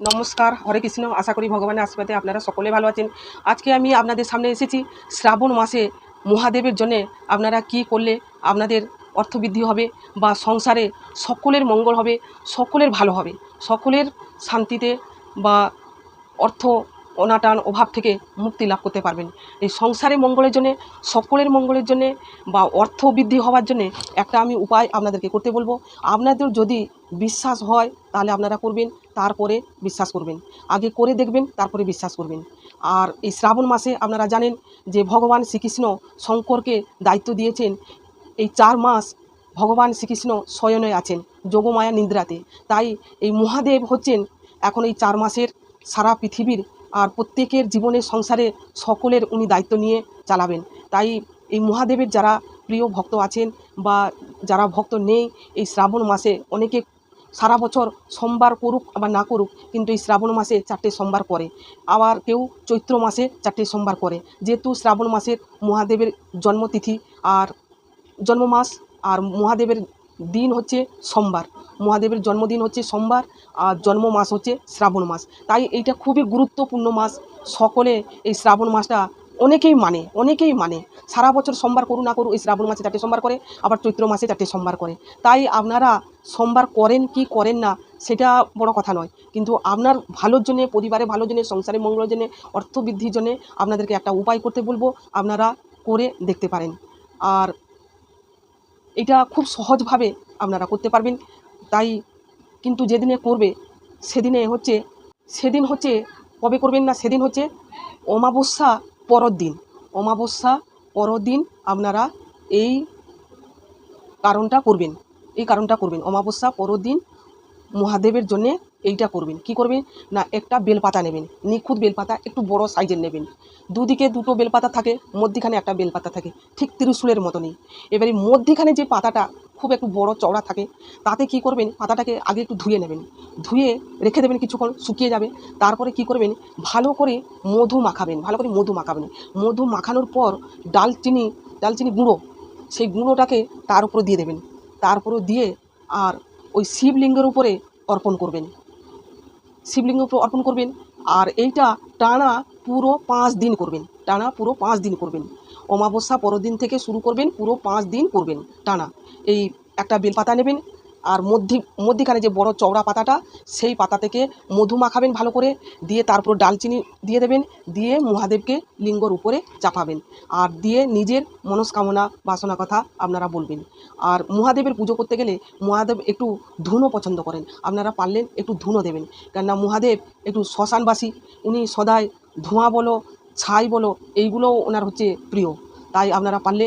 নমস্কার, হরে কৃষ্ণ। আশা করি ভগবানের আশীর্বাদে আপনারা সকলে ভালো আছেন। আজকে আমি আপনাদের সামনে এসেছি শ্রাবণ মাসে মহাদেবের জন্য। আপনারা কি করলে আপনাদের অর্থবৃদ্ধি হবে বা সংসারে সকলের মঙ্গল হবে, সকলের ভালো হবে, সকলের শান্তিতে বা অর্থ অনাটান অভাব থেকে মুক্তি লাভ করতে পারবেন। এই সংসারে মঙ্গলের জন্যে, সকলের মঙ্গলের জন্যে বা অর্থ বৃদ্ধি হওয়ার জন্যে একটা আমি উপায় আপনাদেরকে করতে বলব। আপনাদের যদি বিশ্বাস হয়, তাহলে আপনারা করবেন, তারপরে বিশ্বাস করবেন। আগে করে দেখবেন, তারপরে বিশ্বাস করবেন। আর এই শ্রাবণ মাসে আপনারা জানেন যে ভগবান শ্রীকৃষ্ণ শঙ্করকে দায়িত্ব দিয়েছেন। এই চার মাস ভগবান শ্রীকৃষ্ণ শয়নে আছেন যোগমায়া নিদ্রাতে। তাই এই মহাদেব হচ্ছেন এখন এই চার মাসের সারা পৃথিবীর আর প্রত্যেকের জীবনে সংসারে সকলের উনি দায়িত্ব নিয়ে চালাবেন। তাই এই মহাদেবের যারা প্রিয় ভক্ত আছেন বা যারা ভক্ত নেই, এই শ্রাবণ মাসে অনেকে সারা বছর সোমবার করুক আবার না করুক, কিন্তু এই শ্রাবণ মাসে চারটে সোমবার করে। আবার কেউ চৈত্র মাসে চারটে সোমবার করে। যেহেতু শ্রাবণ মাসের মহাদেবের জন্মতিথি আর জন্ম মাস আর মহাদেবের দিন হচ্ছে সোমবার। মহাদেবের জন্মদিন হচ্ছে সোমবার আর জন্ম মাস হচ্ছে শ্রাবণ মাস। তাই এইটা খুবই গুরুত্বপূর্ণ মাস। সকলে এই শ্রাবণ মাসটা অনেকেই মানে অনেকেই মানে। সারা বছর সোমবার করুন না করুন এই শ্রাবণ মাসে চারটে সোমবার করে, আবার চৈত্র মাসে চারটে সোমবার করে। তাই আপনারা সোমবার করেন কি করেন না, সেটা বড় কথা নয়। কিন্তু আপনার ভালোর জন্যে, পরিবারের ভালোর জন্যে, সংসারের মঙ্গলের জন্যে অর্থ বৃদ্ধির জন্যে আপনাদেরকে একটা উপায় করতে বলব। আপনারা করে দেখতে পারেন। আর এটা খুব সহজভাবে আপনারা করতে পারবেন। তাই কিন্তু যেদিনে করবে, সেদিনে হচ্ছে, সেদিন হচ্ছে, কবে করবেন না, সেদিন হচ্ছে অমাবস্যা পরের দিন। অমাবস্যা পরের দিন আপনারা এই কারণটা করবেন, এই কারণটা করবেন। অমাবস্যা পরের দিন মহাদেবের জন্যে এইটা করবেন। কি করবেন? না, একটা বেলপাতা নেবেন। নিখুঁত বেলপাতা, একটু বড় সাইজের নেবেন। দুদিকে দুটো বেলপাতা থাকে, মধ্যিখানে একটা বেলপাতা থাকে, ঠিক ত্রিশূলের মতনই। এবারে মধ্যিখানে যে পাতাটা খুব একটু বড় চওড়া থাকে, তাতে কি করবেন? পাতাটাকে আগে একটু ধুয়ে নেবেন। ধুয়ে রেখে দেবেন কিছুক্ষণ, শুকিয়ে যাবে। তারপরে কি করবেন? ভালো করে মধু মাখাবেন, ভালো করে মধু মাখাবেন। মধু মাখানোর পর ডালচিনি ডালচিনি গুঁড়ো, সেই গুঁড়োটাকে তার উপরে দিয়ে দেবেন। তারপরে দিয়ে আর ওই শিবলিঙ্গের উপরে অর্পণ করবেন। শিবলিঙ্গের উপর অর্পণ করবেন আর এইটা টানা পুরো পাঁচ দিন করবেন। টানা পুরো পাঁচ দিন করবেন। অমাবস্যা পরের দিন থেকে শুরু করবেন, পুরো পাঁচ দিন করবেন টানা। এই একটা বেলপাতা নেবেন আর মধ্যে, মধ্যিখানে যে বড় চওড়া পাতাটা, সেই পাতা থেকে মধু মাখাবেন ভালো করে, দিয়ে তারপর ডালচিনি দিয়ে দেবেন, দিয়ে মহাদেবকে লিঙ্গর উপরে চাপাবেন। আর দিয়ে নিজের মনস্কামনা, বাসনা কথা আপনারা বলবেন। আর মহাদেবের পুজো করতে গেলে মহাদেব একটু ধুনো পছন্দ করেন। আপনারা পারলেন একটু ধুনো দেবেন। কেননা মহাদেব একটু শ্মশানবাসী, উনি সদায় ধোঁয়া বলো, ছাই বলো এইগুলো ওনার হচ্ছে প্রিয়। তাই আপনারা পারলে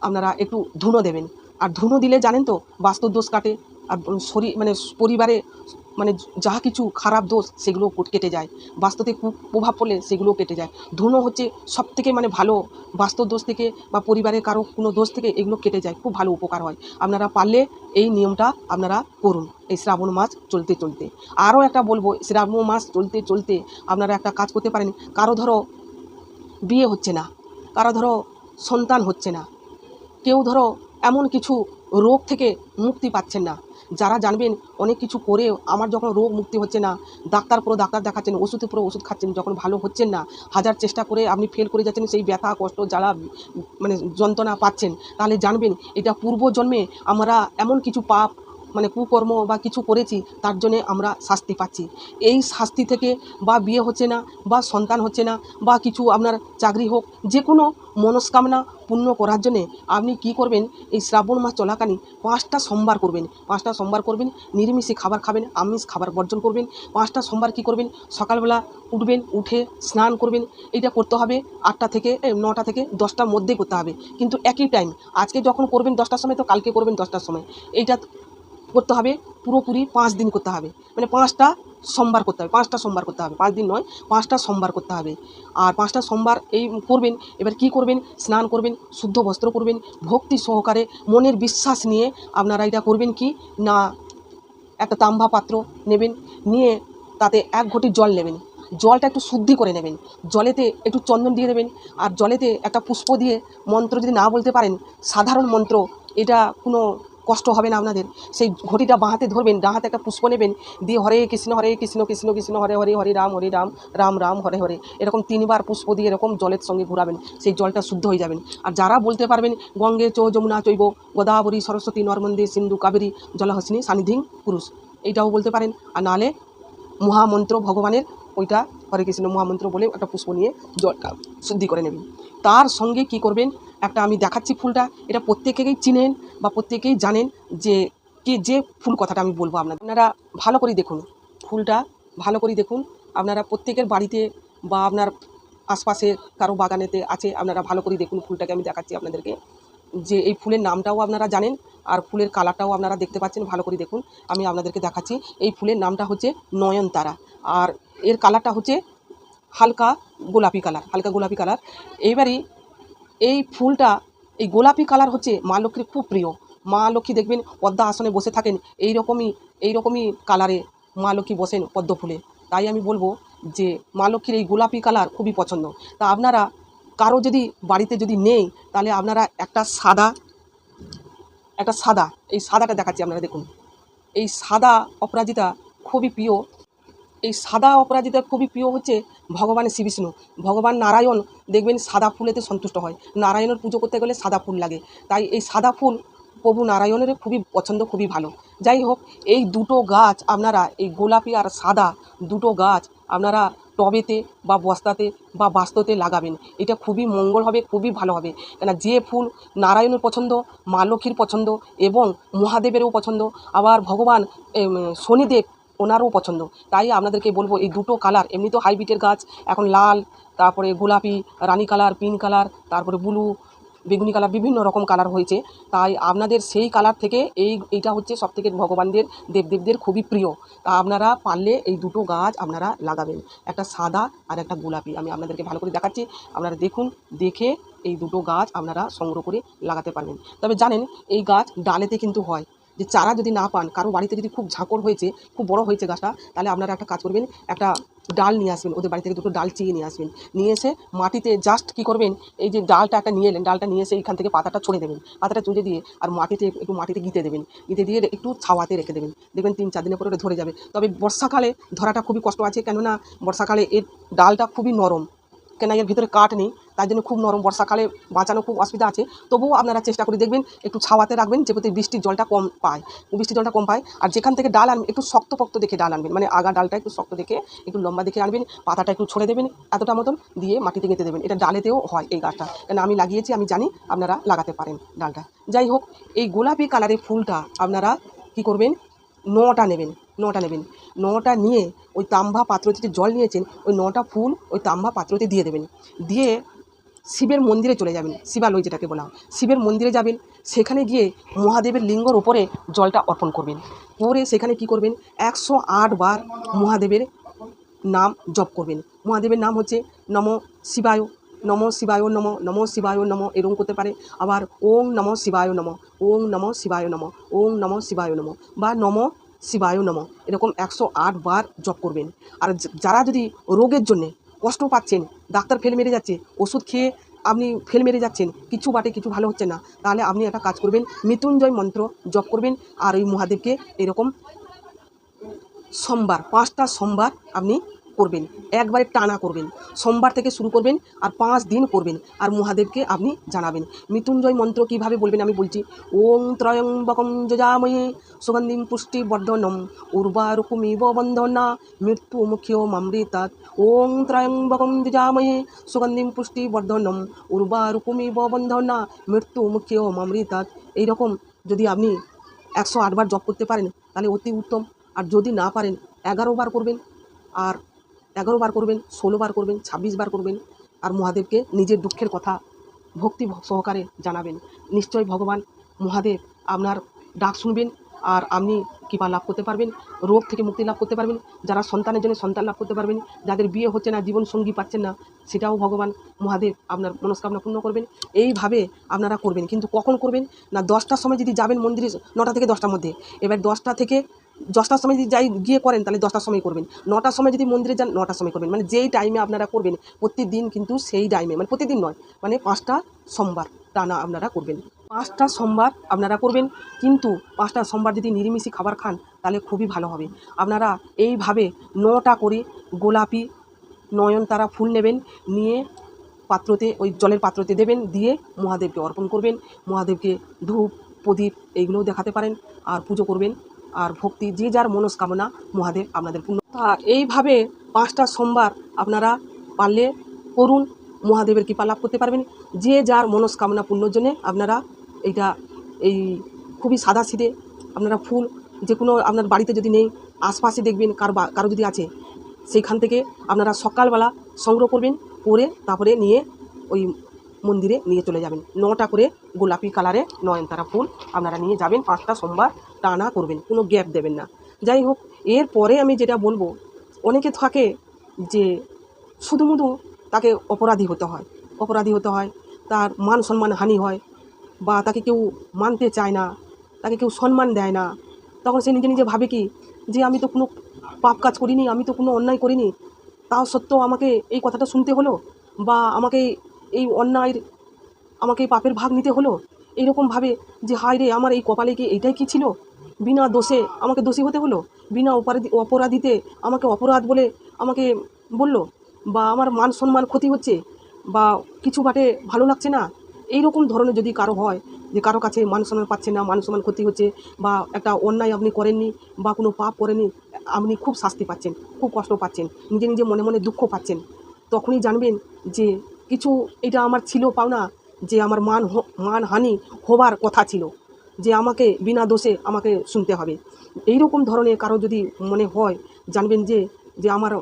আপনারা একটু ধুনো দেবেন। আর ধুনো দিলে জানেন তো বাস্তু দোষ কাটে, আর শরীর মানে পরিবারে মানে যা কিছু খারাপ দোষ সেগুলো কেটে যায়। বাস্তুতে প্রভাব পড়লে সেগুলো কেটে যায়। ধুনো হচ্ছে সব থেকে মানে ভালো বাস্তু দোষ থেকে বা পরিবারের কারও কোনো দোষ থেকে এগুলো কেটে যায়, খুব ভালো উপকার হয়। আপনারা পারলে এই নিয়মটা আপনারা করুন, এই শ্রাবণ মাস চলতে চলতে। আরও একটা বলব, শ্রাবণ মাস চলতে চলতে আপনারা একটা কাজ করতে পারেন, কারও ধরো বিয়ে হচ্ছে না, কারও ধরো সন্তান হচ্ছে না, কেউ ধরো এমন কিছু রোগ থেকে মুক্তি পাচ্ছেন না। যারা জানবেন, অনেক কিছু করে আমার যখন রোগ মুক্তি হচ্ছে না, ডাক্তার পুরো ডাক্তার দেখাচ্ছেন, ওষুধে পুরো ওষুধ খাচ্ছেন, যখন ভালো হচ্ছেন না, হাজার চেষ্টা করে আপনি ফেল করে যাচ্ছেন, সেই ব্যথা, কষ্ট যারা মানে যন্ত্রণা পাচ্ছেন, তাহলে জানবেন, এটা পূর্বজন্মে আমরা এমন কিছু পাপ মানে কুকর্ম বা কিছু করেছি, তার জন্যে আমরা শাস্তি পাচ্ছি। এই শাস্তি থেকে বা বিয়ে হচ্ছে না, বা সন্তান হচ্ছে না, বা কিছু আপনার চাকরি হোক, যে কোনো মনস্কামনা পূর্ণ করার জন্যে আপনি কি করবেন? এই শ্রাবণ মাস চলাকালীন পাঁচটা সোমবার করবেন। পাঁচটা সোমবার করবেন, নিরামিষে খাবার খাবেন, আমিষ খাবার বর্জন করবেন, পাঁচটা সোমবার কি করবেন? সকালবেলা উঠবেন, উঠে স্নান করবেন এটা করতে হবে আটটা থেকে নটা থেকে দশটার মধ্যে করতে হবে। কিন্তু একই টাইম আজকে যখন করবেন দশটার সময়, তো কালকে করবেন দশটার সময়। এইটা করতে হবে, পুরোপুরি পাঁচ দিন করতে হবে। মানে পাঁচটা সোমবার করতে হবে, পাঁচটা সোমবার করতে হবে, পাঁচ দিন নয়, পাঁচটা সোমবার করতে হবে। আর পাঁচটা সোমবার এই করবেন, এবার কি করবেন? স্নান করবেন, শুদ্ধ বস্ত্র করবেন ভক্তি সহকারে মনের বিশ্বাস নিয়ে আপনারা এটা করবেন কি? না, একটা তাম্বা পাত্র নেবেন, নিয়ে তাতে এক ঘটি জল নেবেন। জলটা একটু শুদ্ধি করে নেবেন। জলেতে একটু চন্দন দিয়ে দেবেন, আর জলেতে একটা পুষ্প দিয়ে মন্ত্র যদি না বলতে পারেন, সাধারণ মন্ত্র, এটা কোনো কষ্ট হবে না আপনাদের। সেই ঘটিটা বাঁ হাতে ধরবেন ডান হাতে একটা পুষ্প নেবেন, দিয়ে হরে কৃষ্ণ হরে কৃষ্ণ কৃষ্ণ কৃষ্ণ, হরে হরে হরে রাম হরে রাম রাম রাম, হরে হরে, এরকম তিনবার পুষ্প দিয়ে এরকম জলের সঙ্গে ঘুরাবেন, সেই জলটা শুদ্ধ হয়ে যাবেন। আর যারা বলতে পারবেন, গঙ্গে চৌ যমুনা চৈব, গোদাবরী সরস্বতী, নর্মন্দে সিন্ধু কাবেরী, জলহসিনী সানিধিং পুরুষ, এইটাও বলতে পারেন। আর নালে মহামন্ত্র ভগবানের, ওইটা হরে কৃষ্ণ মহামন্ত্র বলে একটা পুষ্প নিয়ে জলটা শুদ্ধি করে নেবেন। তার সঙ্গে কি করবেন একটা আমি দেখাচ্ছি ফুলটা, এটা প্রত্যেকেই চিনেন বা প্রত্যেকেই জানেন যে কে যে ফুল কথাটা আমি বলব আপনাদের। আপনারা ভালো করে দেখুন ফুলটা, ভালো করে দেখুন। আপনারা প্রত্যেকের বাড়িতে বা আপনার আশপাশে কারও বাগানেতে আছে, আপনারা ভালো করে দেখুন ফুলটাকে, আমি দেখাচ্ছি আপনাদেরকে। যে এই ফুলের নামটাও আপনারা জানেন, আর ফুলের কালারটাও আপনারা দেখতে পাচ্ছেন, ভালো করে দেখুন। আমি আপনাদেরকে দেখাচ্ছি, এই ফুলের নামটা হচ্ছে নয়নতারা। আর এর কালারটা হচ্ছে হালকা গোলাপি কালার, হালকা গোলাপি কালার। এইবারই এই ফুলটা, এই গোলাপি কালার হচ্ছে মা লক্ষ্মীর খুব প্রিয়। মা লক্ষ্মী দেখবেন পদ্মা আসনে বসে থাকেন এই রকমই এই রকমই কালারে মা লক্ষ্মী বসেন পদ্ম ফুলে। তাই আমি বলব যে মা লক্ষ্মীর এই গোলাপি কালার খুবই পছন্দ। তা আপনারা, কারও যদি বাড়িতে যদি নেই, তাহলে আপনারা একটা সাদা একটা সাদা, এই সাদাটা দেখাচ্ছি আপনারা দেখুন। এই সাদা অপরাজিতা খুবই প্রিয়। এই সাদা অপরাজিতা খুবই প্রিয় হচ্ছে ভগবান শ্রীবিষ্ণু ভগবান নারায়ণ দেখবেন সাদা ফুলেতে সন্তুষ্ট হয়। নারায়ণের পুজো করতে গেলে সাদা ফুল লাগে। তাই এই সাদা ফুল প্রভু নারায়ণের খুবই পছন্দ, খুবই ভালো। যাই হোক, এই দুটো গাছ আপনারা, এই গোলাপি আর সাদা দুটো গাছ আপনারা টবেতে বা বস্তাতে বা বাস্ততে লাগাবেন। এটা খুবই মঙ্গল হবে, খুবই ভালো হবে। কেন যে ফুল নারায়ণের পছন্দ, মা লক্ষ্মীর পছন্দ এবং মহাদেবেরও পছন্দ, আবার ভগবান শনিদেব ওনারও পছন্দ। তাই আপনাদেরকে বলব, এই দুটো কালার এমনি তো হাইব্রিডের গাছ, এখন লাল, তারপরে গোলাপি, রানী কালার পিঙ্ক কালার তারপরে ব্লু বেগুনি কালার বিভিন্ন রকম কালার হয়েছে। তাই আপনাদের সেই কালার থেকে এই, এইটা হচ্ছে সবথেকে ভগবানদের, দেবদেবদের খুবই প্রিয়। তা আপনারা পারলে এই দুটো গাছ আপনারা লাগাবেন। একটা সাদা আর একটা গোলাপি। আমি আপনাদেরকে ভালো করে দেখাচ্ছি। আপনারা দেখুন, দেখে এই দুটো গাছ আপনারা সংগ্রহ করে লাগাতে পারবেন। তবে জানেন, এই গাছ ডালেতে কিন্তু হয়। যে চারা যদি না পান, কারও বাড়িতে যদি খুব ঝাঁকড় হয়েছে, খুব বড় হয়েছে গাছটা, তাহলে আপনারা একটা কাজ করবেন, একটা ডাল নিয়ে আসবেন, ওদের বাড়ি থেকে দুটো ডাল চিয়ে নিয়ে আসবেন। নিয়ে এসে মাটিতে জাস্ট কি করবেন, এই যে ডালটা একটা নিয়ে এলেন, ডালটা নিয়ে এসে এইখান থেকে পাতাটা ছড়ে দেবেন, পাতাটা চুজে দিয়ে আর মাটিতে একটু মাটিতে গিতে দেবেন, গিতে দিয়ে একটু ছাওয়াতে রেখে দেবেন। দেখবেন তিন চার দিনের পরে ওটা ধরে যাবে। তবে বর্ষাকালে ধরাটা খুবই কষ্ট আছে, কেননা বর্ষাকালে এর ডালটা খুবই নরম। কেন এর ভিতরে কাঠ নেই, তার জন্য খুব নরম বর্ষাকালে বাঁচানো খুব অসুবিধা আছে। তবুও আপনারা চেষ্টা করে দেখবেন, একটু ছাওয়াতে রাখবেন যেহেতু বৃষ্টির জলটা কম পায়। বৃষ্টির জলটা কম পায়। আর যেখান থেকে ডাল আনবেন, একটু শক্তপোক্ত দেখে ডাল আনবেন মানে আগা ডালটা একটু শক্ত দেখে, একটু লম্বা দেখে আনবেন, পাতাটা একটু ছড়ে দেবেন, এতটা মতন দিয়ে মাটিতে গেঁথে দেবেন। এটা ডালেতেও হয় এই গাছটা। কেন আমি লাগিয়েছি, আমি জানি আপনারা লাগাতে পারেন ডালটা। যাই হোক, এই গোলাপি কালারের ফুলটা আপনারা কি করবেন, নটা নেবেন। নটা নেবেন। নটা নিয়ে ওই তাম্বা পাত্রতে যে জল নিয়েছেন, ওই নটা ফুল ওই তাম্বা পাত্রতে দিয়ে দেবেন। দিয়ে শিবের মন্দিরে চলে যাবেন, শিবালয় যেটাকে বলা হয়। শিবের মন্দিরে যাবেন, সেখানে গিয়ে মহাদেবের লিঙ্গর ওপরে জলটা অর্পণ করবেন। করে সেখানে কি করবেন? একশো আট বার মহাদেবের নাম জপ করবেন। মহাদেবের নাম হচ্ছে নম শিবায় নম শিবায় নম নম শিবায় নম, এরকম করতে পারে। আবার ওং নম শিবায় নম ওং নম শিবায় নম ওং নম শিবায় নম বা নম শিবায় নম। এরকম একশো আট বার জপ করবেন। আর যারা যদি রোগের জন্যে কষ্ট পাচ্ছেন, ডাক্তার ফেল মেরে যাচ্ছে, ওষুধ খেয়ে আপনি ফেল মেরে যাচ্ছেন, কিছু বাটে কিছু ভালো হচ্ছে না, তাহলে আপনি একটা কাজ করবেন, মৃত্যুঞ্জয় মন্ত্র জপ করবেন। আর ওই মহাদেবকে এরকম সোমবার, পাঁচটা সোমবার আপনি করবেন, একবারে টানা করবেন। সোমবার থেকে শুরু করবেন আর পাঁচ দিন করবেন আর মহাদেবকে আপনি জানাবেন। মৃত্যুঞ্জয় মন্ত্র কীভাবে বলবেন আমি বলছি, ওং ত্রয়ম্বকম যজাময়ে সুগন্ধিম পুষ্টি বর্ধনম, উর্বারুকুমিব বন্ধনা মৃত্যু মুখ্য মামৃতাৎ। ওং ত্রয়ম্বকম যজাময়ে সুগন্ধিম পুষ্টি বর্ধনম, উর্বারুকুমিব বন্ধনা মৃত্যু মুখ্য মামৃতাৎ। এইরকম যদি আপনি একশো আটবার জপ করতে পারেন, তাহলে অতি উত্তম। আর যদি না পারেন, এগারো বার করবেন। আর এগারো বার করবেন, ষোলো বার করবেন, ছাব্বিশ বার করবেন আর মহাদেবকে নিজের দুঃখের কথা ভক্তি সহকারে জানাবেন। নিশ্চয় ভগবান মহাদেব আপনার ডাক শুনবেন আর আপনি কৃপা লাভ করতে পারবেন, রোগ থেকে মুক্তি লাভ করতে পারবেন, যারা সন্তানের জন্য সন্তান লাভ করতে পারবেন, যাদের বিয়ে হচ্ছে না, জীবন সঙ্গী পাচ্ছেন না, সেটাও ভগবান মহাদেব আপনার মনস্কামনা পূর্ণ করবেন। এইভাবে আপনারা করবেন, কিন্তু কখন করবেন? না দশটার সময় যদি যাবেন মন্দিরে, নটা থেকে দশটার মধ্যে। এবার দশটা থেকে দশটার সময় যদি যাই, গিয়ে করেন, তাহলে দশটার সময় করবেন। নটার সময় যদি মন্দিরে যান, নটার সময় করবেন। মানে যেই টাইমে আপনারা করবেন, প্রতিদিন কিন্তু সেই টাইমে মানে প্রতিদিন নয় মানে পাঁচটা সোমবার টানা আপনারা করবেন। পাঁচটা সোমবার আপনারা করবেন, কিন্তু পাঁচটা সোমবার যদি নিরামিষি খাবার খান, তাহলে খুবই ভালো হবে। আপনারা এইভাবে নটা করে গোলাপি নয়নতারা ফুল নেবেন, নিয়ে পাত্রতে, ওই জলের পাত্রতে দেবেন, দিয়ে মহাদেবকে অর্পণ করবেন। মহাদেবকে ধূপ, প্রদীপ, এইগুলোও দেখাতে পারেন, আর পুজো করবেন। আর ভক্তি, যে যার মনস্কামনা, মহাদেব আপনাদের পূর্ণ। তা এইভাবে পাঁচটা সোমবার আপনারা পারলে করুন, মহাদেবের কৃপা লাভ করতে পারবেন। যে যার মনস্কামনা পূর্ণর জন্যে আপনারা এইটা, এই খুবই সাদা সিধে আপনারা ফুল যে কোনো আপনার বাড়িতে যদি নেই, আশপাশে দেখবেন, কার কারও যদি আছে, সেইখান থেকে আপনারা সকালবেলা সংগ্রহ করবেন, করে তারপরে নিয়ে ওই মন্দিরে নিয়ে চলে যাবেন। নটা করে গোলাপি কালারে নয়নতারা ফুল আপনারা নিয়ে যাবেন পাঁচটা সোমবার টানা করবেন, কোনো গ্যাপ দেবেন না। যাই হোক এরপরে আমি যেটা বলব, অনেকে থাকে যে শুধুমুধু তাকে অপরাধী হতে হয়, অপরাধী হতে হয়, তার মান সম্মান হানি হয় বা তাকে কেউ মানতে চায় না, তাকে কেউ সম্মান দেয় না। তখন সে নিজে নিজে ভাবে কি, যে আমি তো কোনো পাপ কাজ করিনি, আমি তো কোনো অন্যায় করিনি, তাও সত্ত্বেও আমাকে এই কথাটা শুনতে হলো? বা আমাকে এই অন্যায়ের আমাকে এই পাপের ভাগ নিতে হলো? এইরকমভাবে যে, হায় রে, আমার এই কপালে কি এইটাই কি ছিল? বিনা দোষে আমাকে দোষী হতে হলো? বিনা অপরাধী অপরাধীতে আমাকে অপরাধ বলে আমাকে বলল? বা আমার মান সম্মান ক্ষতি হচ্ছে? বা কিছু বাটে ভালো লাগছে না? এই রকম ধরনের যদি কারও হয়, যে কারও কাছে মান সম্মান পাচ্ছে না, মান সম্মান ক্ষতি হচ্ছে, বা একটা অন্যায় আপনি করেননি, বা কোনো পাপ করেননি, আপনি খুব শাস্তি পাচ্ছেন, খুব কষ্ট পাচ্ছেন, নিজে নিজে মনে মনে দুঃখ পাচ্ছেন, তখনই জানবেন যে, কিছু এটা আমার ছিল পাওনা যে আমার মান হ- মান হবার কথা ছিল, যে আমাকে বিনা দোষে আমাকে শুনতে হবে। এই রকম ধরনের কারও যদি মনে হয়, জানবেন যে যে আমার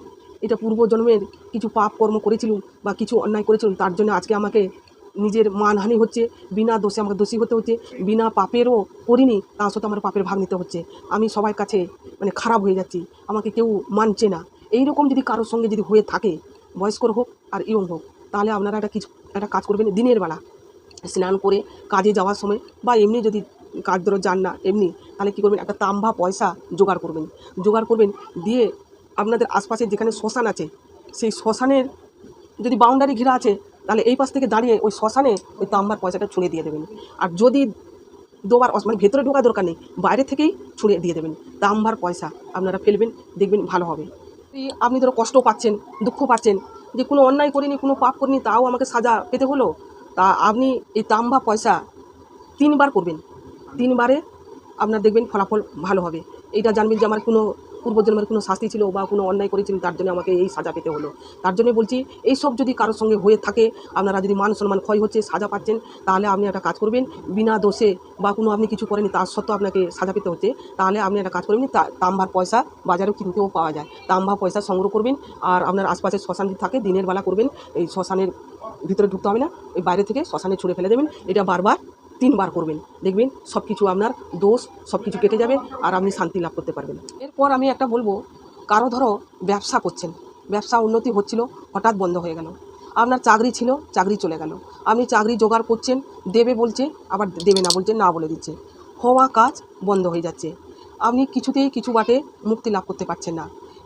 এটা পূর্বজন্মের কিছু পাপ কর্ম করেছিলুম বা কিছু অন্যায় করেছিলুম তার জন্য আজকে আমাকে নিজের মানহানি হচ্ছে, বিনা দোষে আমাকে দোষী হতে হচ্ছে, বিনা পাপেরও করিনি তার সাথে আমার পাপের ভাগ নিতে হচ্ছে। আমি সবার কাছে মানে খারাপ হয়ে যাচ্ছি, আমাকে কেউ মানছে না। এই রকম যদি কারোর সঙ্গে যদি হয়ে থাকে, বয়স্কর হোক আর ইয়ং হোক তাহলে আপনারা একটা কিছু, একটা কাজ করবেন দিনের বেলা। স্নান করে কাজে যাওয়ার সময় বা এমনি যদি কাজ ধরো যান না, এমনি, তাহলে কী করবেন? একটা তাম্বা পয়সা জোগাড় করবেন। জোগাড় করবেন, দিয়ে আপনাদের আশপাশে যেখানে শ্মশান আছে, সেই শ্মশানের যদি বাউন্ডারি ঘেরা আছে, তাহলে এই পাশ থেকে দাঁড়িয়ে ওই শ্মশানে ওই তাম্বার পয়সাটা ছুঁড়ে দিয়ে দেবেন। আর যদি দোবার মানে ভেতরে ঢোকা দরকার নেই, বাইরে থেকেই ছুঁড়ে দিয়ে দেবেন। তাম্বার পয়সা আপনারা ফেলবেন, দেখবেন ভালো হবে। আপনি ধরো কষ্ট পাচ্ছেন, দুঃখ পাচ্ছেন যে কোনো অন্যায় করিনি, কোনো পাপ করিনি, তাও আমাকে সাজা পেতে হলো, তা আপনি এই তাম্বা পয়সা তিনবার করবেন। তিনবারে আপনার দেখবেন ফলাফল ভালো হবে। এটা জানবেন যে আমার কোনো পূর্বজন্মের কোনো শাস্তি ছিল বা কোনো অন্যায় করেছিলেন তার জন্য আমাকে এই সাজা পেতে হলো। তার জন্য বলছি এই সব যদি কারোর সঙ্গে হয়ে থাকে, আপনারা যদি মান সম্মান ক্ষয় হচ্ছে, সাজা পাচ্ছেন, তাহলে আপনি একটা কাজ করবেন, বিনা দোষে বা কোনো আপনি কিছু করেনি তার সত্ত্বেও আপনাকে সাজা পেতে হচ্ছে, তাহলে আপনি একটা কাজ করবেন তাম্বার পয়সা বাজারেও কিনতেও পাওয়া যায়। তাম্বা পয়সা সংগ্রহ করবেন, আর আপনার আশপাশে শ্মশান থাকে, দিনের বেলা করবেন, এই শ্মশানের ভিতরে ঢুকতে হবে না ওই বাইরে থেকে শ্মশানে ছুঁড়ে ফেলে দেবেন, এটা বারবার তিনবার করবেন। দেখবেন সব কিছু আপনার দোষ সব কিছু কেটে যাবে আর আপনি শান্তি লাভ করতে পারবেন। এরপর আমি একটা বলব, কারও ধরো ব্যবসা করছেন, ব্যবসা উন্নতি হচ্ছিল, হঠাৎ বন্ধ হয়ে গেল। আপনার চাকরি ছিল, চাকরি চলে গেল। আপনি চাকরি জোগাড় করছেন, দেবে বলছে, আবার দেবে না বলছে, না বলে দিচ্ছে। হওয়া কাজ বন্ধ হয়ে যাচ্ছে। আপনি কিছুতেই কিছু বাটে মুক্তি লাভ করতে পারছেন না।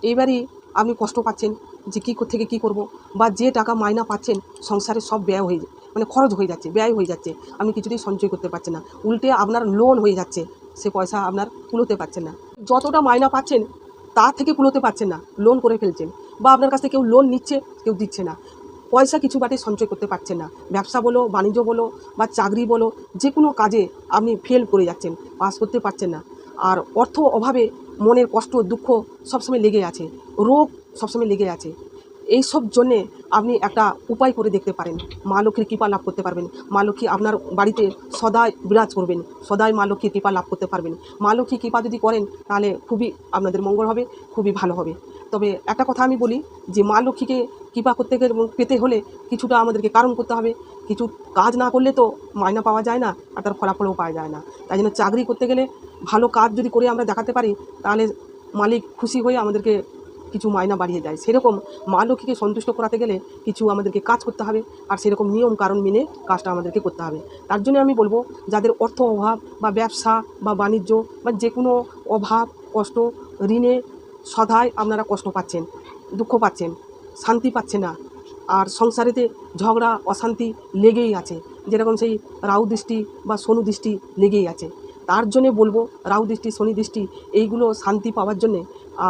এইবারই আপনি কষ্ট পাচ্ছেন যে কী থেকে কী করব? বা যে টাকা মাইনা পাচ্ছেন, সংসারে সব ব্যয় হয়ে মানে খরচ হয়ে যাচ্ছে, ব্যয় হয়ে যাচ্ছে। আপনি কিছুতেই সঞ্চয় করতে পারছেন না। উল্টে আপনার লোন হয়ে যাচ্ছে। সে পয়সা আপনার কুলোতে পারছেন না। যতটা মাইনা পাচ্ছেন তার থেকে কুলোতে পারছেন না। লোন করে ফেলছেন বা আপনার কাছ কেউ লোন নিচ্ছে, কেউ দিচ্ছে না। পয়সা কিছু বাটে সঞ্চয় করতে পারছেন না। ব্যবসা বলো, বাণিজ্য বলো বা চাকরি বলো, যে কোনো কাজে আপনি ফেল করে যাচ্ছেন পাস করতে পারছেন না। আর অর্থ অভাবে মনের কষ্ট, দুঃখ সবসময় লেগে আছে। রোগ সবসময় লেগে আছে। এই সব জন্যে আপনি একটা উপায় করে দেখতে পারেন। মা লক্ষ্মীর কৃপা লাভ করতে পারবেন। মা লক্ষ্মী আপনার বাড়িতে সদাই বিরাজ করবেন। সদাই মা লক্ষ্মীর কৃপা লাভ করতে পারবেন। মা লক্ষ্মী কৃপা যদি করেন, তাহলে খুবই আপনাদের মঙ্গল হবে, খুবই ভালো হবে। তবে একটা কথা আমি বলি যে, মা লক্ষ্মীকে কৃপা করতে গেলে পেতে হলে কিছুটা আমাদেরকে কারণ করতে হবে। কিছু কাজ না করলে তো মায়না পাওয়া যায় না আর তার ফলাফলও পাওয়া যায় না। তাই জন্য চাকরি করতে গেলে ভালো কাজ যদি করে আমরা দেখাতে পারি, তাহলে মালিক খুশি হয়ে আমাদেরকে কিছু মায়না বাড়িয়ে দেয়। সেরকম মা লক্ষ্মীকে সন্তুষ্ট করাতে গেলে কিছু আমাদেরকে কাজ করতে হবে আর সেরকম নিয়ম কারণ মেনে কাজটা আমাদেরকে করতে হবে। তার জন্য আমি বলব, যাদের অর্থ অভাব বা ব্যবসা বা বাণিজ্য বা যে কোনো অভাব, কষ্ট, ঋণে সদায় আপনারা কষ্ট পাচ্ছেন, দুঃখ পাচ্ছেন, শান্তি পাচ্ছে না আর সংসারেতে ঝগড়া, অশান্তি লেগেই আছে। যেরকম সেই রাহু দৃষ্টি বা শনু দৃষ্টি লেগেই আছে। তার জন্যে বলব, রাহু দৃষ্টি, শনি দৃষ্টি এইগুলো শান্তি পাওয়ার জন্যে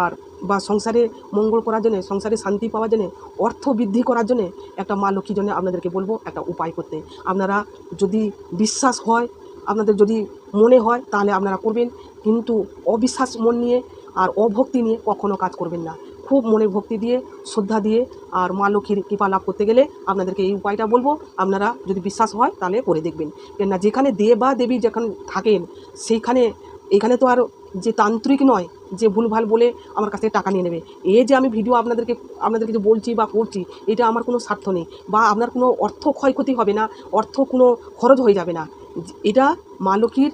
আর বা সংসারে মঙ্গল করার জন্যে, সংসারে শান্তি পাওয়ার জন্যে, অর্থ বৃদ্ধি করার জন্যে একটা মা লক্ষ্মীর জন্য আপনাদেরকে বলব একটা উপায় করতে। আপনারা যদি বিশ্বাস হয়, আপনাদের যদি মনে হয় তাহলে আপনারা করবেন। কিন্তু অবিশ্বাস মন নিয়ে আর অভক্তি নিয়ে কখনো কাজ করবেন না। খুব মনে ভক্তি দিয়ে, শ্রদ্ধা দিয়ে আর মা লক্ষ্মীর কৃপা লাভ করতে গেলে আপনাদেরকে এই উপায়টা বলব। আপনারা যদি বিশ্বাস হয় তাহলে করে দেখবেন। কেননা যেখানে দেব বা দেবী যেখানে থাকেন, সেইখানে, এখানে তো আর যে তান্ত্রিক নয় যে ভুলভাল বলে আমার কাছ থেকে টাকা নিয়ে নেবে। এই যে আমি ভিডিও আপনাদেরকে আপনাদেরকে যে বলছি বা করছি, এটা আমার কোনো স্বার্থ নেই বা আপনার কোনো অর্থ ক্ষয়ক্ষতি হবে না, অর্থ কোনো খরচ হয়ে যাবে না। এটা মা লক্ষ্মীর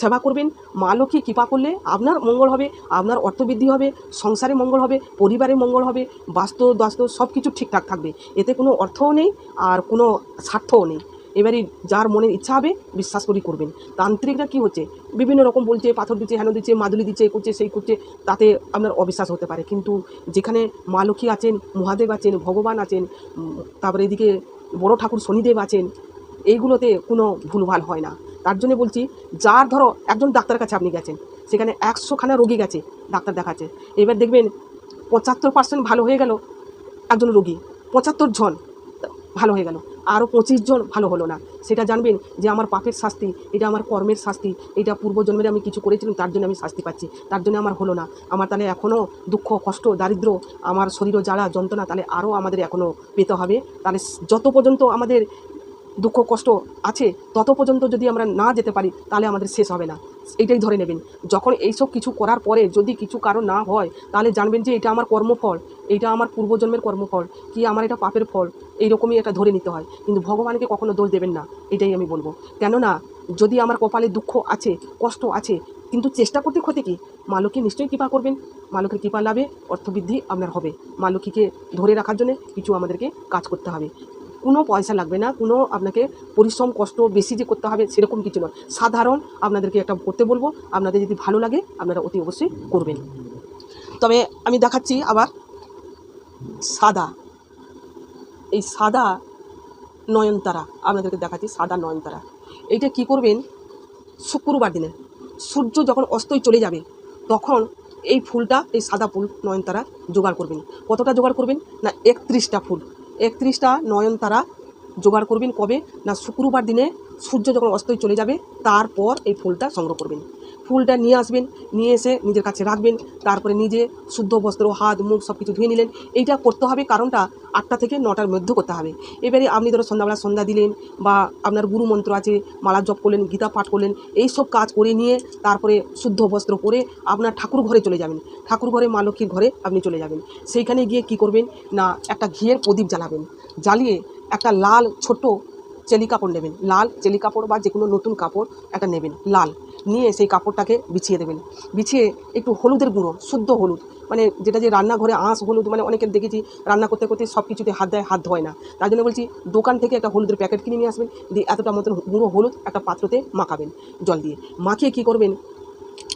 সেবা করবেন। মা লক্ষ্মী কৃপা করলে আপনার মঙ্গল হবে, আপনার অর্থবৃদ্ধি হবে, সংসারে মঙ্গল হবে, পরিবারে মঙ্গল হবে বাস্তু দাস্তু সব কিছু ঠিকঠাক থাকবে। এতে কোনো অর্থও নেই আর কোনো স্বার্থও নেই। এবারে যার মনের ইচ্ছা হবে, বিশ্বাস করি করবেন। তান্ত্রিকরা কি হচ্ছে? বিভিন্ন রকম বলছে, পাথর দিচ্ছে, হেন দিচ্ছে, মাদুলি দিচ্ছে, এ করছে, সেই করছে, তাতে আপনার অবিশ্বাস হতে পারে। কিন্তু যেখানে মা লক্ষ্মী আছেন, মহাদেব আছেন, ভগবান আছেন তারপরে এদিকে বড় ঠাকুর শনিদেব আছেন, এইগুলোতে কোনো ভুলভাল হয় না। তার জন্য বলছি, যার ধরো একজন ডাক্তার কাছে আপনি গেছেন, সেখানে একশোখানা রোগী গেছে, ডাক্তার দেখাচ্ছে। এবার দেখবেন পঁচাত্তর পার্সেন্ট ভালো হয়ে গেল একজন রোগী, পঁচাত্তর জন ভালো হয়ে গেল। আরও পঁচিশ জন ভালো হলো না। সেটা জানবেন যে আমার পাপের শাস্তি, এটা আমার কর্মের শাস্তি, এটা পূর্বজন্মের আমি কিছু করেছিলাম, তার জন্য আমি শাস্তি পাচ্ছি, তার জন্য আমার হলো না। আমার তাহলে এখনও দুঃখ, কষ্ট, দারিদ্র, আমার শরীরও জ্বালা, যন্ত্রণা তাহলে আরও আমাদের এখনও পেতে হবে। তাহলে যত পর্যন্ত আমাদের দুঃখ, কষ্ট আছে, তত পর্যন্ত যদি আমরা না যেতে পারি, তাহলে আমাদের শেষ হবে না। এটাই ধরে নেবেন। যখন এইসব কিছু করার পরে যদি কিছু কারণ না হয়, তাহলে জানবেন যে এটা আমার কর্মফল এইটা আমার পূর্বজন্মের কর্মফল, কি আমার এটা পাপের ফল, এইরকমই এটা ধরে নিতে হয়। কিন্তু ভগবানকে কখনো দোষ দেবেন না, এটাই আমি বলব। কেননা, যদি আমার কপালে দুঃখ আছে, কষ্ট আছে, কিন্তু চেষ্টা করতে ক্ষতি কি? মা লক্ষ্মী নিশ্চয়ই কৃপা করবেন। মা লক্ষ্মীর কৃপা লাভে অর্থবৃদ্ধি আপনার হবে। মা লক্ষ্মীকে ধরে রাখার জন্য কিছু আমাদেরকে কাজ করতে হবে। কোনো পয়সা লাগবে না, কোনো আপনাকে পরিশ্রম, কষ্ট বেশি যে করতে হবে সেরকম কিছু নয়। সাধারণ আপনাদেরকে একটা করতে বলব, আপনাদের যদি ভালো লাগে আপনারা অতি অবশ্যই করবেন। তবে আমি দেখাচ্ছি আবার সাদা। এই সাদা নয়নতারা, আপনাদেরকে দেখাচ্ছি সাদা নয়নতারা। এইটা কি করবেন? শুক্রবার দিনে সূর্য যখন অস্তই চলে যাবে, তখন এই ফুলটা, এই সাদা ফুল নয়নতারা জোগাড় করবেন। কতটা জোগাড় করবেন? না, একত্রিশটা ফুল। একত্রিশটা নয়ন তারা জোগাড় করবেন কবে? না শুক্রবার দিনে সূর্য যখন অস্তই চলে যাবে, তারপর এই ফুলটা সংগ্রহ করবেন। ফুলটা নিয়ে আসবেন, নিয়ে এসে নিজের কাছে রাখবেন, তারপরে নিজে শুদ্ধ বস্ত্র, হাত, মুখ সব কিছু ধুয়ে নিলেন। এইটা করতে হবে কারণটা আটটা থেকে নটার মধ্যে করতে হবে। এবারে আপনি ধরো সন্ধ্যাবেলা সন্ধ্যা দিলেন বা আপনার গুরু মন্ত্র আছে, মালা জপ করলেন, গীতা পাঠ করলেন, এই সব কাজ করে নিয়ে তারপরে শুদ্ধ বস্ত্র পরে আপনার ঠাকুর ঘরে চলে যাবেন। ঠাকুর ঘরে, মা লক্ষ্মীর ঘরে আপনি চলে যাবেন। সেইখানে গিয়ে কি করবেন? না, একটা ঘিয়ের প্রদীপ জ্বালাবেন। জ্বালিয়ে একটা লাল ছোট চেলি কাপড় নেবেন। লাল চেলি কাপড় বা যে কোনো নতুন কাপড় একটা নেবেন, লাল। নিয়ে সেই কাপড়টাকে বিছিয়ে দেবেন। বিছিয়ে একটু হলুদের গুঁড়ো, শুদ্ধ হলুদ। মানে যেটা যে রান্নাঘরে আঁশ, হলুদ মানে অনেকের দেখেছি রান্না করতে করতে সব কিছুতে হাত দেয়, হাত ধোয় না। তার জন্য বলছি, দোকান থেকে একটা হলুদের প্যাকেট কিনে নিয়ে আসবেন, দিয়ে এতটা মতন গুঁড়ো হলুদ একটা পাত্রতে মাখাবেন জল দিয়ে। মাখিয়ে কী করবেন?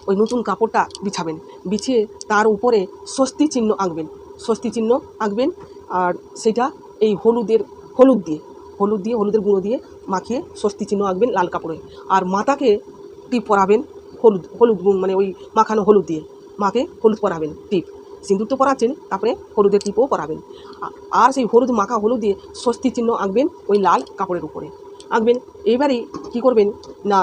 ওই নতুন কাপড়টা বিছাবেন। বিছিয়ে তার উপরে স্বস্তি চিহ্ন আঁকবেন। স্বস্তি চিহ্ন আঁকবেন আর সেটা এই হলুদের, হলুদ দিয়ে হলুদ দিয়ে, হলুদের গুঁড়ো দিয়ে মাখিয়ে স্বস্তি চিহ্ন আঁকবেন লাল কাপড়ে। আর মাথাকে টিপ পরাবেন, হলুদ হলুদ মানে ওই মাখানো হলুদ দিয়ে। মাকে হলুদ পরাবেন, টিপ। সিঁদুর তো পরাচ্ছেন, তারপরে হলুদের টিপও পরাবেন। আর সেই হলুদ মাখা হলুদ দিয়ে স্বস্তি চিহ্ন আঁকবেন ওই লাল কাপড়ের উপরে। আঁকবেন, এবারে কি করবেন? না,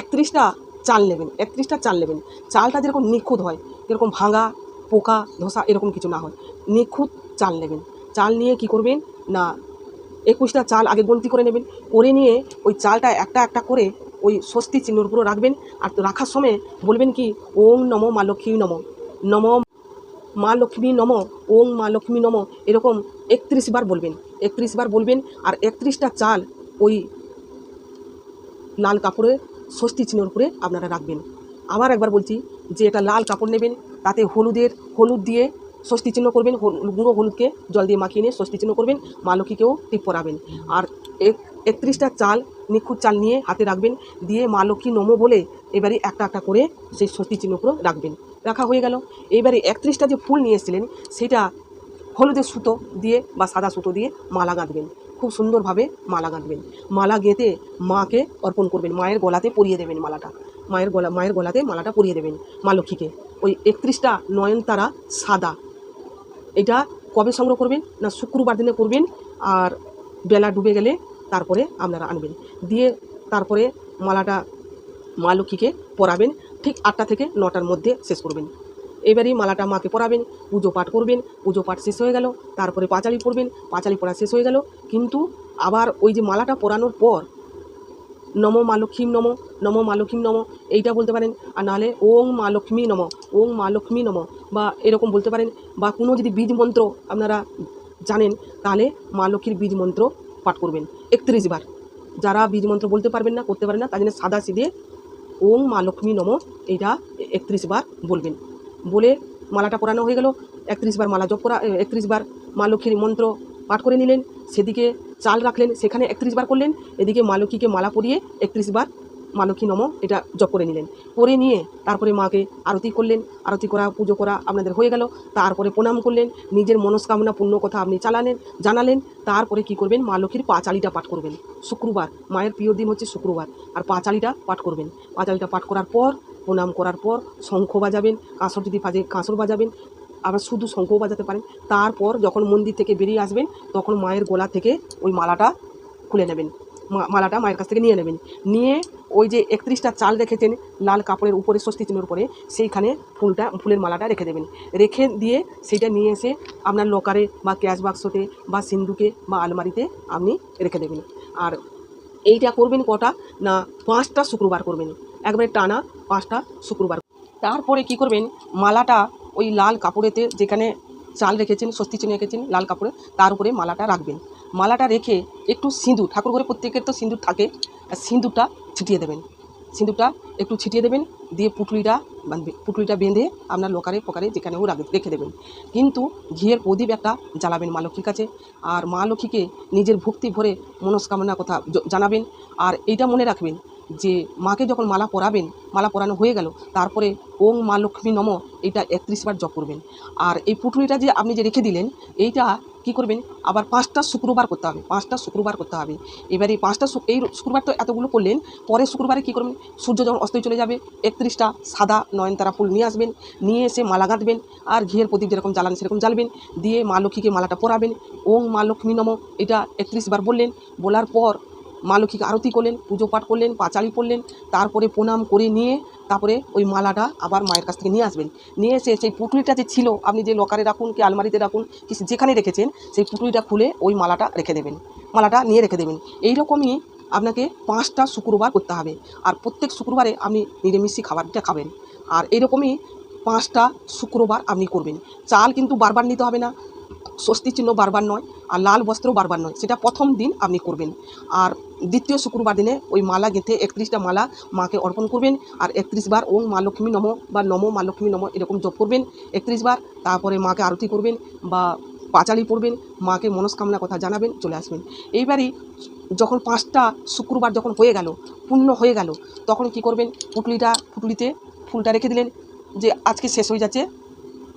একত্রিশটা চাল নেবেন, একত্রিশটা চাল নেবেন। চালটা যেরকম নিখুঁত হয়, যেরকম ভাঙা, পোকা, ধসা, এরকম কিছু না হয়, নিখুঁত চাল নেবেন। চাল নিয়ে কি করবেন? না, একুশটা চাল আগে গন্তি করে নেবেন, করে নিয়ে ওই চালটা একটা একটা করে ওই স্বস্তি চিহ্নর উপরে রাখবেন। আর তো রাখার সময় বলবেন কি, ওম নম মা লক্ষ্মী নম। নম মা লক্ষ্মী নম, ওম মা লক্ষ্মী নম, এরকম একত্রিশ বার বলবেন। একত্রিশ বার বলবেন আর একত্রিশটা চাল ওই লাল কাপড়ে স্বস্তি চিহ্নর উপরে আপনারা রাখবেন। আবার একবার বলছি, যে এটা লাল কাপড় নেবেন, তাতে হলুদের, হলুদ দিয়ে ষষ্ঠী চিহ্ন করবেন গুঁড়ো হলুদকে জল দিয়ে মাখিয়ে নিয়ে ষষ্ঠী চিহ্ন করবেন, মা লক্ষ্মীকেও টিপ পরাবেন। আর এক একত্রিশটা চাল, নিখুঁত চাল নিয়ে হাতে রাখবেন, দিয়ে মা লক্ষ্মী নমো বলে এবারে একটা একটা করে সেই চিহ্ন উপরে রাখবেন। রাখা হয়ে গেল। এবারে একত্রিশটা যে ফুল নিয়ে এসেছিলেন, সেটা হলুদের সুতো দিয়ে বা সাদা সুতো দিয়ে মালা গাঁথবেন। খুব সুন্দরভাবে মালা গাঁথবেন। মালা গেঁথে মাকে অর্পণ করবেন। মায়ের গলাতে পরিয়ে দেবেন মালাটা। মায়ের গলা মায়ের গলাতে মালাটা পরিয়ে দেবেন মা লক্ষ্মীকে। ওই একত্রিশটা নয়নতারা সাদা। এটা কবে সংগ্রহ করবেন না শুক্রবার দিনে করবেন আর বেলা ডুবে গেলে তারপরে আপনারা আনবেন। দিয়ে তারপরে মালাটা মা লক্ষ্মীকে পরাবেন, ঠিক আটটা থেকে নটার মধ্যে শেষ করবেন। এবারেই মালাটা মাকে পরাবেন, পুজো পাঠ করবেন, পুজো পাঠ শেষ হয়ে গেল, তারপরে পাঁচালি পড়বেন পাঁচালি পড়া শেষ হয়ে গেল। কিন্তু আবার ওই যে মালাটা পরানোর পর নম মা লক্ষ্মীম নম নম মা লক্ষ্মীম নম, এইটা বলতে পারেন। আর নাহলে ওং মা লক্ষ্মী নম, ওং মা লক্ষ্মী নম, বা এরকম বলতে পারেন, বা কোনো যদি বীজ মন্ত্র আপনারা জানেন, তাহলে মা লক্ষ্মীর বীজ মন্ত্র পাঠ করবেন। একত্রিশ বার। যারা বীজ মন্ত্র বলতে পারবেন না, করতে পারেন না, তার জন্য সাদা সিধে ওং মা লক্ষ্মী নম, এইটা একত্রিশ বার বলবেন। বলে মালাটা পরানো হয়ে গেল, একত্রিশ বার মালা জপ করা, একত্রিশ বার মা লক্ষ্মীর মন্ত্র পাঠ করে নিলেন। সেদিকে চাল রাখলেন, সেখানে একত্রিশ বার করলেন, এদিকে মা লক্ষ্মীকে মালা পরিয়ে একত্রিশ বার মা লক্ষ্মী নম এটা জপ করে নিলেন। করে নিয়ে তারপরে মাকে আরতি করলেন, আরতি করা, পুজো করা আপনাদের হয়ে গেল। তারপরে প্রণাম করলেন, নিজের মনস্কামনা পূর্ণ কথা আপনি চালালেন, জানালেন, তারপরে কি করবেন মা লক্ষ্মীর পাঁচালিটা পাঠ করবেন। শুক্রবার, মায়ের প্রিয় দিন হচ্ছে শুক্রবার, আর পাঁচালিটা পাঠ করবেন। পাঁচালিটা পাঠ করার পর, প্রণাম করার পর, শঙ্খ বাজাবেন, কাঁসর যদি বাজে, কাঁসর বাজাবেন আবার শুধু শঙ্খও বাজাতে পারেন। তারপর যখন মন্দির থেকে বেরিয়ে আসবেন, তখন মায়ের গলা থেকে ওই মালাটা খুলে নেবেন। মালাটা মায়ের কাছ থেকে নিয়ে নেবেন। নিয়ে ওই যে একত্রিশটা চাল রেখেছেন লাল কাপড়ের উপরে, স্বস্তি চিহ্নের উপরে, সেইখানে ফুলটা, ফুলের মালাটা রেখে দেবেন। রেখে দিয়ে সেইটা নিয়ে এসে আপনার লকারে বা ক্যাশ বাক্সতে বা সিন্ধুকে বা আলমারিতে আপনি রেখে দেবেন। আর এইটা করবেন কটা? না, পাঁচটা শুক্রবার করবেন। একবারে টানা পাঁচটা শুক্রবার। তারপরে কি করবেন? মালাটা ওই লাল কাপড়েতে যেখানে চাল রেখেছেন, স্বস্তি চিহ্ন রেখেছেন লাল কাপড়ে, তার উপরে মালাটা রাখবেন। মালাটা রেখে একটু সিঁদুর ঠাকুর ঘরে প্রত্যেকের তো সিঁদুর থাকে সিঁদুরটা ছিটিয়ে দেবেন। সিঁদুরটা একটু ছিটিয়ে দেবেন, দিয়ে পুটলিটা বাঁধবে বেঁধে আপনার লোকারে পোকারে যেখানেও রাখবে, রেখে দেবেন। কিন্তু ঘিয়ের প্রদীপ একটা জ্বালাবেন মা লক্ষ্মীর কাছে, আর মা লক্ষ্মীকে নিজের ভক্তি ভরে মনস্কামনা কথা জানাবেন, আর এইটা মনে রাখবেন যে মাকে যখন মালা পরাবেন, মালা পরানো হয়ে গেল, তারপরে ওং মা লক্ষ্মী নম এইটা একত্রিশ বার জপ করবেন। আর এই পুটুলিটা যে আপনি যে রেখে দিলেন, এইটা কি করবেন? আবার পাঁচটা শুক্রবার করতে হবে, পাঁচটা শুক্রবার করতে হবে। এবারে পাঁচটা এই শুক্রবার তো এতগুলো করলেন, পরের শুক্রবারে কী করবেন? সূর্য যখন অস্তই চলে যাবে, একত্রিশটা সাদা নয়নতারা ফুল নিয়ে আসবেন, নিয়ে এসে মালা গাঁথবেন, আর ঘিয়ের প্রদীপ যেরকম জ্বালান সেরকম জ্বালবেন, দিয়ে মা লক্ষ্মীকে মালাটা পরাবেন। ওং মা লক্ষ্মী নম, এটা একত্রিশ বার বললেন, বলার পর মা লক্ষ্মীকে আরতি করলেন, পুজো পাঠ করলেন, পাঁচালি পড়লেন, তারপরে প্রণাম করে নিয়ে তারপরে ওই মালাটা আবার মায়ের কাছ থেকে নিয়ে আসবেন। নিয়ে এসে সেই পুটলিটা যে ছিল, আপনি যে লকারে রাখুন কি আলমারিতে রাখুন, কি যেখানে রেখেছেন, সেই পুটলিটা খুলে ওই মালাটা রেখে দেবেন। মালাটা নিয়ে রেখে দেবেন। এইরকমই আপনাকে পাঁচটা শুক্রবার করতে হবে। আর প্রত্যেক শুক্রবারে আপনি নিরামিষি খাবারটা খাবেন। আর এরকমই পাঁচটা শুক্রবার আপনি করবেন। চাল কিন্তু বারবার নিতে হবে না। স্বস্তি চিহ্ন বারবার নয় আর লাল বস্ত্র বারবার নয়। সেটা প্রথম দিন আপনি করবেন। আর দ্বিতীয় শুক্রবার দিনে ওই মালা গেঁথে একত্রিশটা মালা মাকে অর্পণ করবেন আর একত্রিশ বার ওং মা লক্ষ্মী নম বা নম মা লক্ষ্মী নম এরকম জপ করবেন একত্রিশ বার। তারপরে মাকে আরতি করবেন বা পাঁচালি পড়বেন, মাকে মনস্কামনা কথা জানাবেন, চলে আসবেন। এইবারই যখন পাঁচটা শুক্রবার যখন হয়ে গেল, পূর্ণ হয়ে গেল, তখন কি করবেন? পুটলিটা, পুটলিতে ফুলটা রেখে দিলেন যে আজকে শেষ হয়ে যাচ্ছে।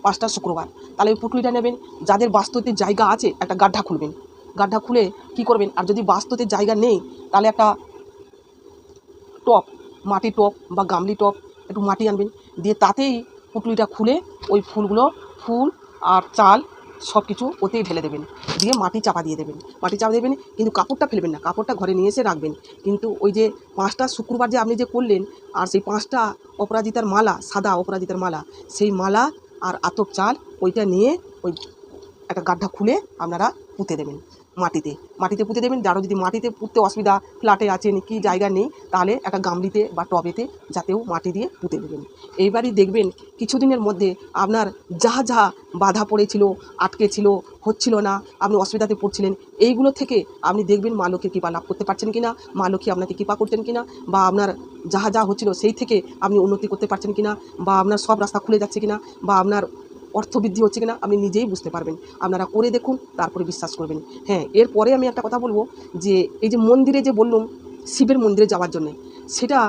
পাঁচটা শুক্রবার। তাহলে ওই পুটলিটা নেবেন, যাদের বাস্তুতে জায়গা আছে, একটা গাড্ডা খুলবেন। গাড্ডা খুলে কি করবেন? আর যদি বাস্তুতে জায়গা নেই, তাহলে একটা টপ, মাটি টপ বা গামলি টপ একটু মাটি আনবেন। দিয়ে তাতেই পুটলিটা খুলে ওই ফুলগুলো, ফুল আর চাল সব কিছু ওতেই ঢেলে দেবেন। দিয়ে মাটি চাপা দিয়ে দেবেন। মাটি চাপা দেবেন, কিন্তু কাপড়টা ফেলবেন না। কাপড়টা ঘরে নিয়ে এসে রাখবেন। কিন্তু ওই যে পাঁচটা শুক্রবার যে আপনি যে করলেন, আর সেই পাঁচটা অপরাজিতার মালা, সাদা অপরাজিতার মালা, সেই মালা আর আতপ চাল ওইটা নিয়ে ওই একটা গাড্ডা খুলে আপনারা পুঁতে দেবেন। মাটিতে। মাটিতে পুঁতে দেবেন যারও যদি মাটিতে পুঁততে অসুবিধা ফ্ল্যাটে আছেন কি জায়গা নেই, তাহলে একটা গামলিতে বা টবেতে যাতেও মাটি দিয়ে পুঁতে দেবেন। এইবারই দেখবেন কিছুদিনের মধ্যে আপনার যা যা বাধা পড়েছিল, আটকে ছিল, হচ্ছিল না, আপনি অসুবিধাতে পড়ছিলেন, এইগুলো থেকে আপনি দেখবেন মা লক্ষ্মীর কৃপা লাভ করতে পারছেন কিনা, মা লক্ষ্মী আপনাকে কৃপা করছেন কিনা, বা আপনার যাহা যা হচ্ছিল সেই থেকে আপনি উন্নতি করতে পারছেন কিনা, বা আপনার সব রাস্তা খুলে যাচ্ছে কিনা, বা আপনার অর্থবৃদ্ধি হচ্ছে কিনা আপনি নিজেই বুঝতে পারবেন। আপনারা করে দেখুন, তারপরে বিশ্বাস করবেন। হ্যাঁ এরপরে আমি একটা কথা বলব যে, এই যে মন্দিরে যে বললাম, শিবের মন্দিরে যাওয়ার জন্যে, সেটা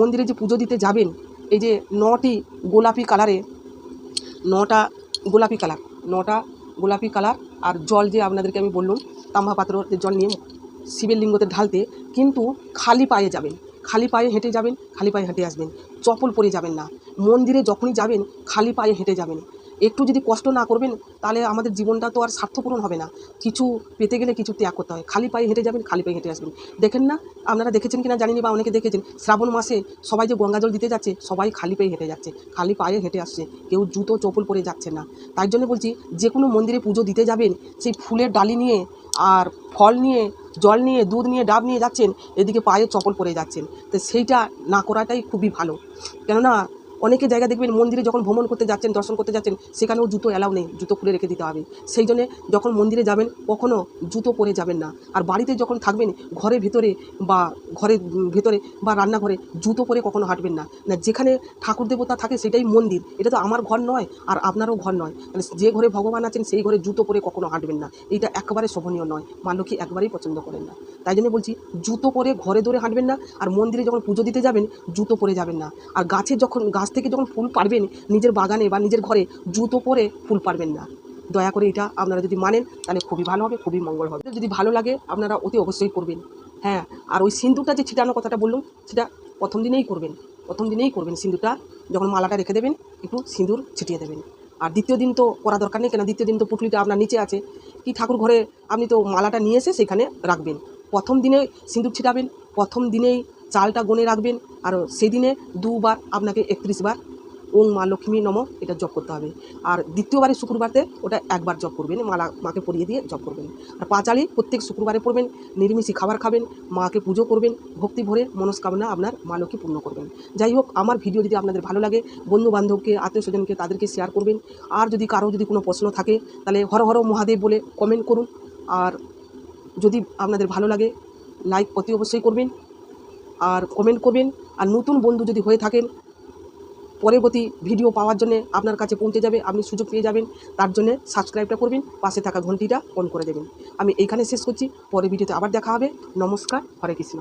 মন্দিরে যে পুজো দিতে যাবেন, এই যে নটি গোলাপি কালারে, নটা গোলাপি কালার, নটা গোলাপি কালার আর জল যে আপনাদেরকে আমি বললাম, তাম্বা পাত্রতে জল নিয়ে শিবের লিঙ্গতে ঢালতে, কিন্তু খালি পায়ে যাবেন, খালি পায়ে হেঁটে যাবেন, খালি পায়ে হেঁটে আসবেন, চপল পরে যাবেন না। মন্দিরে যখনই যাবেন, খালি পায়ে হেঁটে যাবেন। একটু যদি কষ্ট না করবেন, তাহলে আমাদের জীবনটা তো আর স্বার্থপূরণ হবে না। কিছু পেতে গেলে কিছু ত্যাগ করতে হয়। খালি পায়ে হেঁটে যাবেন, খালি পায়ে হেঁটে আসবেন। দেখেন না, আপনারা দেখেছেন কিনা জানি না বা অনেকে দেখেছেন, শ্রাবণ মাসে সবাই যে গঙ্গা জল দিতে যাচ্ছে, সবাই খালি পায়ে হেঁটে যাচ্ছে, খালি পায়ে হেঁটে আসছে। কেউ জুতো চপল পরে যাচ্ছে না। তাই জন্য বলছি, যে কোনো মন্দিরে পুজো দিতে যাবেন, সেই ফুলের ডালি নিয়ে আর ফল নিয়ে, জল নিয়ে, দুধ নিয়ে, ডাব নিয়ে যাচ্ছেন, এদিকে পায়ে চপল পরে যাচ্ছেন। তো সেইটা না করাটাই খুবই ভালো। কেননা অনেকে জায়গা দেখবেন মন্দিরে যখন ভ্রমণ করতে যাচ্ছেন, দর্শন করতে যাচ্ছেন, সেখানেও জুতো অ্যালাউ নেই, জুতো খুলে রেখে দিতে হবে। সেই জন্যে যখন মন্দিরে যাবেন কখনও জুতো পরে যাবেন না। আর বাড়িতে যখন থাকবেন, ঘরের ভেতরে বা ঘরের ভেতরে বা রান্নাঘরে জুতো পরে কখনো হাঁটবেন না। না, যেখানে ঠাকুর দেবতা থাকে সেটাই মন্দির। এটা তো আমার ঘর নয়, আর আপনারও ঘর নয়। মানে যে ঘরে ভগবান আছেন, সেই ঘরে জুতো পরে কখনো হাঁটবেন না। এটা একেবারে শোভনীয় নয় মা লক্ষ্মী একবারেই পছন্দ করেন না। তাই জন্য বলছি, জুতো পরে ঘরে ধরে হাঁটবেন না, আর মন্দিরে যখন পুজো দিতে যাবেন, জুতো পরে যাবেন না। আর গাছে যখন গাছ থেকে যখন ফুল পারবেন নিজের বাগানে বা নিজের ঘরে, জুতো পরে ফুল পারবেন না। দয়া করে এটা আপনারা যদি মানেন, তাহলে খুবই ভালো হবে, খুবই মঙ্গল হবে। যদি ভালো লাগে, আপনারা অতি অবশ্যই করবেন। হ্যাঁ আর ওই সিন্দুরটা যে ছিটানোর কথাটা বললাম, সেটা প্রথম দিনেই করবেন। প্রথম দিনেই করবেন সিন্দুরটা। যখন মালাটা রেখে দেবেন, একটু সিঁদুর ছিটিয়ে দেবেন। আর দ্বিতীয় দিন তো করা দরকার নেই কেন দ্বিতীয় দিন তো পুটলিটা আপনার নিচে আছে। কি ঠাকুর ঘরে আপনি তো মালাটা নিয়ে এসে সেখানে রাখবেন। প্রথম দিনে সিঁদুর ছিটাবেন, প্রথম দিনেই চালটা গনে রাখবেন আর সেদিনে দুবার আপনাকে একত্রিশ বার ওং মা লক্ষ্মী নম এটা জপ করতে হবে। আর দ্বিতীয়বারে শুক্রবারতে ওটা একবার জপ করবেন, মালা মাকে পরিয়ে দিয়ে জপ করবেন। আর পাঁচালি প্রত্যেক শুক্রবারে পড়বেন, নিরামিষি খাবার খাবেন, মাকে পুজো করবেন, ভক্তি ভরে মনস্কামনা আপনার মা লক্ষ্মী পূর্ণ করবেন। যাই হোক, আমার ভিডিও যদি আপনাদের ভালো লাগে বন্ধু বান্ধবকে আত্মীয় স্বজনকে তাদেরকে শেয়ার করবেন। আর যদি কারও যদি কোনো প্রশ্ন থাকে, তাহলে হর হর মহাদেব বলে কমেন্ট করুন। আর যদি আপনাদের ভালো লাগে লাইক অতি অবশ্যই করবেন। আর কমেন্ট করবেন। আর নতুন বন্ধু যদি হয়ে থাকেন, পরবর্তী ভিডিও পাওয়ার জন্য আপনার কাছে পৌঁছে যাবে, আপনি সুযোগ পেয়ে যাবেন। তার জন্য সাবস্ক্রাইবটা করবেন, পাশে থাকা ঘন্টিটা অন করে দেবেন। আমি এইখানে শেষ করছি, পরের ভিডিওতে আবার দেখা হবে। নমস্কার, হরে কৃষ্ণ।